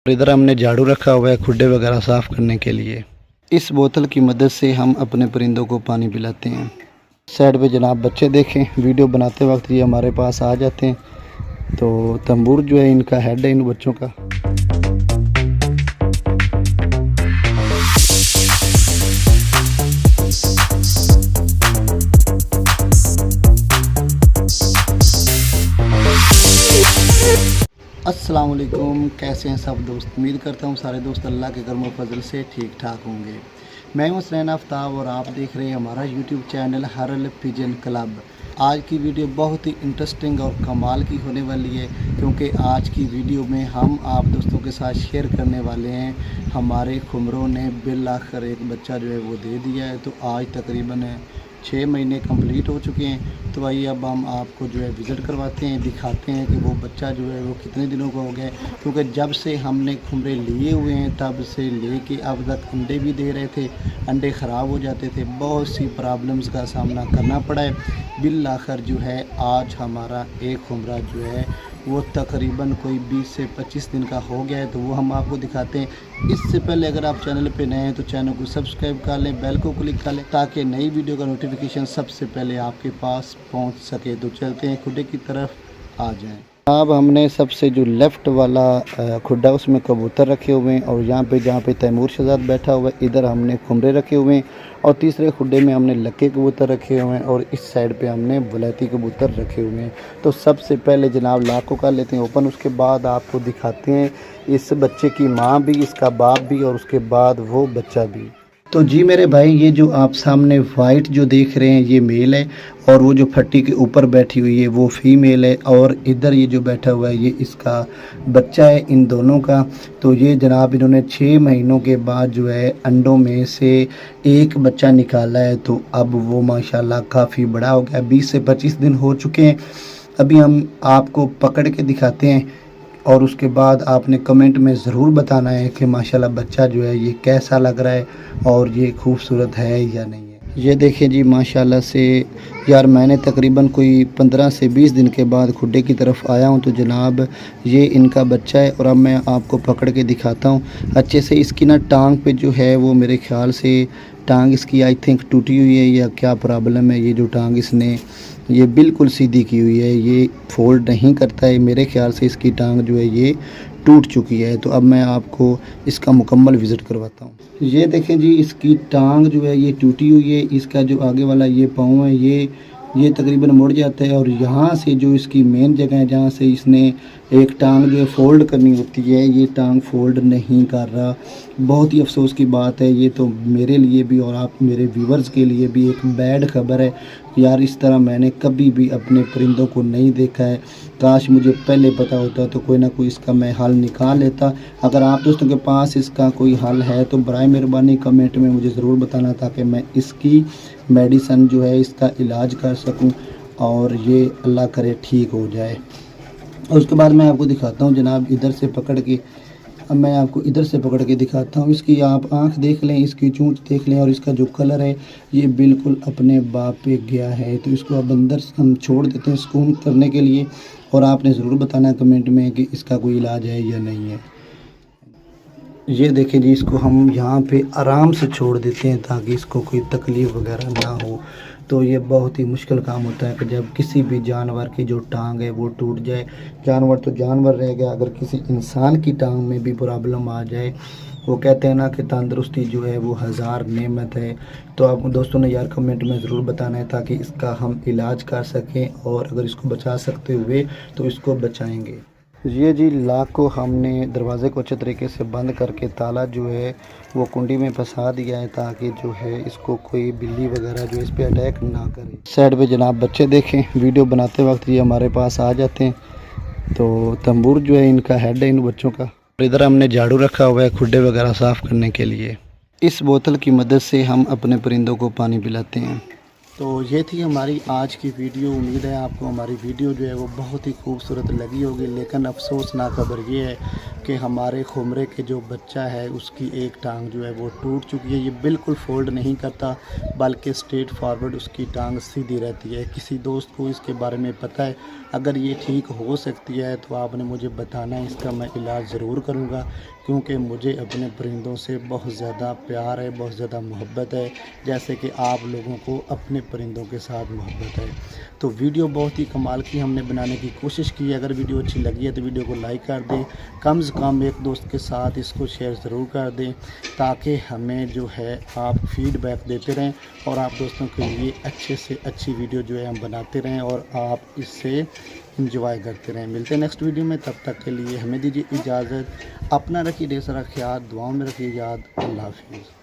اور ادھر ہم نے جھاڑو رکھا ہوا ہے کھڈے وغیرہ صاف کرنے کے لیے۔ اس بوتل کی مدد سے ہم اپنے پرندوں کو پانی پلاتے ہیں۔ سائڈ پہ جناب بچے دیکھیں، ویڈیو بناتے وقت یہ ہمارے پاس آ جاتے ہیں۔ تو تنبور جو ہے ان کا ہیڈ ہے ان بچوں کا۔ السلام علیکم، کیسے ہیں سب دوست؟ امید کرتا ہوں سارے دوست اللہ کے کرم و فضل سے ٹھیک ٹھاک ہوں گے۔ میں ہوں حسنین آفتاب اور آپ دیکھ رہے ہیں ہمارا یوٹیوب چینل ہرل پیجن کلب۔ آج کی ویڈیو بہت ہی انٹرسٹنگ اور کمال کی ہونے والی ہے، کیونکہ آج کی ویڈیو میں ہم آپ دوستوں کے ساتھ شیئر کرنے والے ہیں۔ ہمارے خمروں نے بالآخر ایک بچہ جو ہے وہ دے دیا ہے، تو آج تقریباً چھ مہینے کمپلیٹ ہو چکے ہیں، تو آئیے اب ہم آپ کو جو ہے وزٹ کرواتے ہیں، دکھاتے ہیں کہ وہ بچہ جو ہے وہ کتنے دنوں کا ہو گیا ہے۔ کیونکہ جب سے ہم نے کھمرے لیے ہوئے ہیں، تب سے لے کے اب تک انڈے بھی دے رہے تھے، انڈے خراب ہو جاتے تھے۔ بہت سی پرابلمز کا سامنا کرنا پڑا ہے۔ بالآخر جو ہے، آج ہمارا ایک کھمرہ جو ہے وہ تقریباً کوئی بیس سے پچیس دن کا ہو گیا ہے، تو وہ ہم آپ کو دکھاتے ہیں۔ اس سے پہلے اگر آپ چینل پہ نئے ہیں تو چینل کو سبسکرائب کر لیں، بیل کو کلک کر لیں، تاکہ نئی ویڈیو کا نوٹیفیکیشن سب سے پہلے آپ کے پاس پہنچ سکے۔ تو چلتے ہیں کھڈے کی طرف آ جائیں۔ اب ہم نے سب سے جو لیفٹ والا کھڈا، اس میں کبوتر رکھے ہوئے ہیں اور یہاں پہ، جہاں پہ تیمور شہزاد بیٹھا ہوا ہے، ادھر ہم نے کھمرے رکھے ہوئے ہیں اور تیسرے کھڈے میں ہم نے لکے کبوتر رکھے ہوئے ہیں اور اس سائڈ پہ ہم نے بلیتی کبوتر رکھے ہوئے ہیں۔ تو سب سے پہلے جناب لاکھ کو کر لیتے ہیں اوپن، اس کے بعد آپ کو دکھاتے ہیں اس بچے کی ماں بھی، اس کا باپ بھی اور اس کے بعد وہ بچہ بھی۔ تو جی میرے بھائی، یہ جو آپ سامنے وائٹ جو دیکھ رہے ہیں، یہ میل ہے اور وہ جو پھٹی کے اوپر بیٹھی ہوئی ہے، وہ فیمیل ہے اور ادھر یہ جو بیٹھا ہوا ہے، یہ اس کا بچہ ہے، ان دونوں کا۔ تو یہ جناب، انہوں نے چھ مہینوں کے بعد جو ہے انڈوں میں سے ایک بچہ نکالا ہے۔ تو اب وہ ماشاءاللہ کافی بڑا ہو گیا، بیس سے پچیس دن ہو چکے ہیں۔ ابھی ہم آپ کو پکڑ کے دکھاتے ہیں۔ اور اس کے بعد آپ نے کمنٹ میں ضرور بتانا ہے کہ ماشاءاللہ بچہ جو ہے یہ کیسا لگ رہا ہے اور یہ خوبصورت ہے یا نہیں ہے۔ یہ دیکھیں جی ماشاءاللہ سے یار میں نے تقریباً کوئی پندرہ سے بیس دن کے بعد کھڈے کی طرف آیا ہوں تو جناب یہ ان کا بچہ ہے اور اب میں آپ کو پکڑ کے دکھاتا ہوں۔ اچھے سے اس کی نا ٹانگ پہ جو ہے وہ میرے خیال سے ٹانگ اس کی آئی تھنک ٹوٹی ہوئی ہے یا کیا پرابلم ہے؟ یہ جو ٹانگ اس نے یہ بالکل سیدھی کی ہوئی ہے، یہ فولڈ نہیں کرتا ہے۔ میرے خیال سے اس کی ٹانگ جو ہے، یہ ٹوٹ چکی ہے۔ تو اب میں آپ کو اس کا مکمل وزٹ کرواتا ہوں۔ یہ دیکھیں جی اس کی ٹانگ جو ہے، یہ ٹوٹی ہوئی ہے۔ اس کا جو آگے والا یہ پاؤں ہے یہ یہ تقریباً مڑ جاتا ہے۔ اور یہاں سے جو اس کی مین جگہ ہے، جہاں سے اس نے ایک ٹانگ جو فولڈ کرنی ہوتی ہے، یہ ٹانگ فولڈ نہیں کر رہا۔ بہت ہی افسوس کی بات ہے، یہ تو میرے لیے بھی اور آپ میرے ویورز کے لیے بھی ایک بیڈ خبر ہے۔ یار، اس طرح میں نے کبھی بھی اپنے پرندوں کو نہیں دیکھا ہے۔ کاش مجھے پہلے پتہ ہوتا تو کوئی نہ کوئی اس کا میں حل نکال لیتا۔ اگر آپ دوستوں کے پاس اس کا کوئی حل ہے تو برائے مہربانی کمنٹ میں مجھے ضرور بتانا تاکہ میں اس کی میڈیسن جو ہے اس کا علاج کر سکوں اور یہ اللہ کرے ٹھیک ہو جائے۔ اور اس کے بعد میں آپ کو دکھاتا ہوں جناب ادھر سے پکڑ کے۔ اب میں آپ کو ادھر سے پکڑ کے دکھاتا ہوں۔ اس کی آپ آنکھ دیکھ لیں، اس کی چونچ دیکھ لیں اور اس کا جو کلر ہے، یہ بالکل اپنے باپ پہ گیا ہے۔ تو اس کو اب اندر ہم چھوڑ دیتے ہیں سکون کرنے کے لیے۔ اور آپ نے ضرور بتانا کمنٹ میں کہ اس کا کوئی علاج ہے یا نہیں ہے۔ یہ دیکھیں جی اس کو ہم یہاں پہ آرام سے چھوڑ دیتے ہیں تاکہ اس کو کوئی تکلیف وغیرہ نہ ہو۔ تو یہ بہت ہی مشکل کام ہوتا ہے کہ جب کسی بھی جانور کی جو ٹانگ ہے وہ ٹوٹ جائے، جانور تو جانور رہ گیا، اگر کسی انسان کی ٹانگ میں بھی پرابلم آ جائے، وہ کہتے ہیں نا کہ تندرستی جو ہے وہ ہزار نعمت ہے۔ تو آپ دوستوں نے یار کمنٹ میں ضرور بتانا ہے تاکہ اس کا ہم علاج کر سکیں اور اگر اس کو بچا سکتے ہوئے تو اس کو بچائیں گے۔ جی یہ جی لاکھ کو ہم نے دروازے کو اچھے طریقے سے بند کر کے تالا جو ہے وہ کنڈی میں پھنسا دیا ہے تاکہ جو ہے اس کو کوئی بلی وغیرہ جو اس پہ اٹیک نہ کرے۔ سائڈ پہ جناب بچے دیکھیں، ویڈیو بناتے وقت یہ ہمارے پاس آ جاتے ہیں۔ تو تمبور جو ہے ان کا ہیڈ ہے، ان بچوں کا۔ ادھر ہم نے جھاڑو رکھا ہوا ہے کھڈے وغیرہ صاف کرنے کے لیے۔ اس بوتل کی مدد سے ہم اپنے پرندوں کو پانی پلاتے ہیں۔ تو یہ تھی ہماری آج کی ویڈیو۔ امید ہے آپ کو ہماری ویڈیو جو ہے وہ بہت ہی خوبصورت لگی ہوگی، لیکن افسوسناک خبر یہ ہے کہ ہمارے خمرے کے جو بچہ ہے، اس کی ایک ٹانگ جو ہے وہ ٹوٹ چکی ہے۔ یہ بالکل فولڈ نہیں کرتا، بلکہ اسٹریٹ فارورڈ اس کی ٹانگ سیدھی رہتی ہے۔ کسی دوست کو اس کے بارے میں پتہ ہے، اگر یہ ٹھیک ہو سکتی ہے تو آپ نے مجھے بتانا ہے، اس کا میں علاج ضرور کروں گا۔ کیونکہ مجھے اپنے پرندوں سے بہت زیادہ پیار ہے، بہت زیادہ محبت ہے، جیسے کہ آپ لوگوں کو اپنے پرندوں کے ساتھ محبت ہے۔ تو ویڈیو بہت ہی کمال کی ہم نے بنانے کی کوشش کی۔ ہے اگر ویڈیو اچھی لگی ہے تو ویڈیو کو لائک کر دیں۔ کم از کم ایک دوست کے ساتھ اس کو شیئر ضرور کر دیں تاکہ ہمیں جو ہے آپ فیڈ بیک دیتے رہیں اور آپ دوستوں کے لیے اچھے سے اچھی ویڈیو جو ہے ہم بناتے رہیں اور آپ اس سے انجوائے کرتے رہیں۔ ملتے ہیں نیکسٹ ویڈیو میں، تب تک کے لیے ہمیں دیجیے اجازت، اپنا رکھیے، ڈھیر سارا خیال، دعاؤں میں رکھیے یاد، اللہ حافظ۔